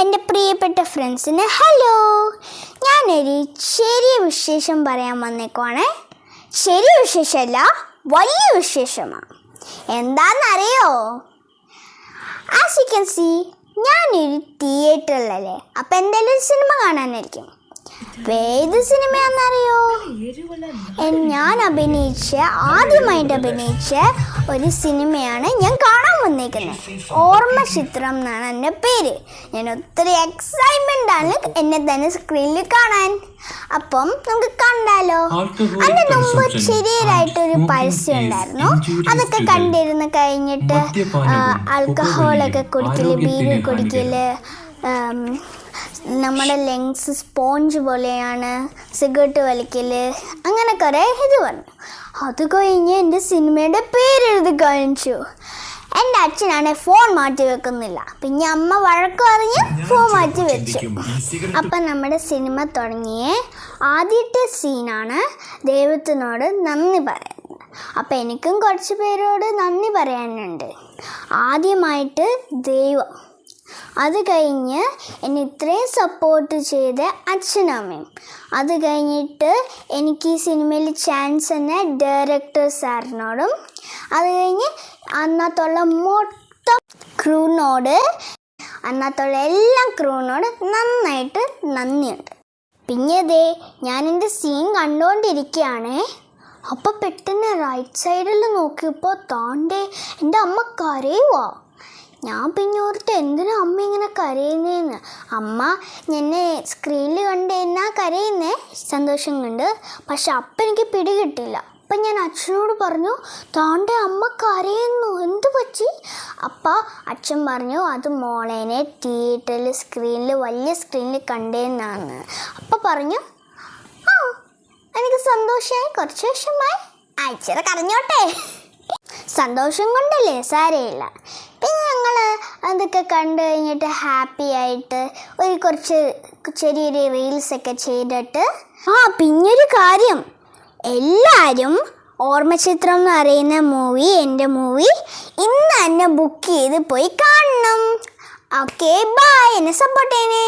എന്റെ പ്രിയപ്പെട്ട ഫ്രണ്ട്സിന് ഹലോ. ഞാനൊരു ചെറിയ വിശേഷം പറയാൻ വന്നേക്കുവാണ്. ചെറിയ വിശേഷമല്ല വലിയ വിശേഷമാണ്. എന്താണെന്നറിയോ? ആസ് യു കൻ സി ഞാനൊരു തിയേറ്ററിലല്ലേ അപ്പം എന്തായാലും സിനിമ കാണാനായിരിക്കും. ഏത് സിനിമയാണെന്നറിയോ? ഞാൻ അഭിനയിച്ച ആദ്യമായിട്ട് അഭിനയിച്ച ഒരു സിനിമയാണ് ഞാൻ കാണാൻ വന്നേക്കുന്നത്. ഓർമ്മ ചിത്രം എന്നാണ് എന്റെ പേര്. ഞാൻ ഒത്തിരി എക്സൈറ്റ്മെന്റ് ആണ് എന്നെ തന്നെ സ്ക്രീനിൽ കാണാൻ. അപ്പം നമുക്ക് കണ്ടാലോ? അതിന് മുമ്പ് ചെറിയതായിട്ടൊരു പരസ്യം ഉണ്ടായിരുന്നു. അതൊക്കെ കണ്ടിരുന്ന് കഴിഞ്ഞിട്ട് ആൽക്കഹോളൊക്കെ കുടിക്കൽ ബീര് കുടിക്കൽ നമ്മുടെ ലെങ്സ് സ്പോഞ്ച് പോലെയാണ് സിഗരറ്റ് വലിക്കൽ അങ്ങനെ കുറേ ഇത് പറഞ്ഞു അത് കഴിഞ്ഞ് എന്റെ സിനിമയുടെ പേരെഴുതി കാണിച്ചു. എന്റെ അച്ഛനാണെ ഫോൺ മാറ്റി വെക്കുന്നില്ല. പിന്നെ അമ്മ വഴക്ക് പറഞ്ഞ് ഫോൺ മാറ്റി വെച്ചു. അപ്പം നമ്മുടെ സിനിമ തുടങ്ങിയേ ആദ്യത്തെ സീനാണ് ദൈവത്തിനോട് നന്ദി പറയുന്നത്. അപ്പം എനിക്കും കുറച്ച് പേരോട് നന്ദി പറയാനുണ്ട്. ആദ്യമായിട്ട് ദൈവം. അത് കഴിഞ്ഞ് എന്നെ ഇത്രയും സപ്പോർട്ട് ചെയ്ത അച്ഛനമ്മയും. അത് കഴിഞ്ഞിട്ട് എനിക്ക് ഈ സിനിമയിൽ ചാൻസ് തന്നെ ഡയറക്ടർ സാറിനോടും അത് കഴിഞ്ഞ് അന്നത്തുള്ള മൊത്തം ക്രൂവിനോട് അന്നത്തുള്ള എല്ലാ ക്രൂവിനോട് നന്നായിട്ട് നന്ദിയുണ്ട്. പിന്നെ ദേ ഞാൻ എന്റെ സീൻ കണ്ടുകൊണ്ടിരിക്കുകയാണേ അപ്പോൾ പെട്ടെന്ന് റൈറ്റ് സൈഡിൽ നോക്കിയപ്പോൾ താണ്ടേ എന്റെ അമ്മ കരയുവാ. ഞാൻ പിന്നെ ഓർത്ത് എന്തിനാ അമ്മ ഇങ്ങനെ കരയുന്നതെന്ന് അമ്മ എന്നെ സ്ക്രീനിൽ കണ്ട് എന്നാ കരയുന്നേ? സന്തോഷം കണ്ട്. പക്ഷെ അപ്പം എനിക്ക് പിടികിട്ടില്ല അപ്പം ഞാൻ അച്ഛനോട് പറഞ്ഞു താണ്ടെ അമ്മ കരയുന്നു. എന്ത് പറ്റി? അപ്പം അച്ഛൻ പറഞ്ഞു അത് മോളേനെ തിയേറ്ററിൽ സ്ക്രീനിൽ വലിയ സ്ക്രീനിൽ കണ്ടേന്നാണ് അപ്പം പറഞ്ഞു ആ എനിക്ക് സന്തോഷമായി കുറച്ച് വർഷമായി. അച്ഛനെ കരഞ്ഞോട്ടെ. സന്തോഷം കൊണ്ടല്ലേ ഞങ്ങൾ അതൊക്കെ കണ്ടു കഴിഞ്ഞിട്ട് ഹാപ്പി ആയിട്ട് ഒരു കുറച്ച് ചെറിയൊരു റീൽസൊക്കെ ചെയ്തിട്ട് ആ പിന്നൊരു കാര്യം. എല്ലാവരും ഓർമ്മചിത്രം എന്ന് പറയുന്ന മൂവി എന്റെ മൂവി ഇന്ന് തന്നെ ബുക്ക് ചെയ്ത് പോയി കാണണം. ഓക്കെ ബൈ എന്നെ സപ്പോർട്ട് ചെയ്യണേ.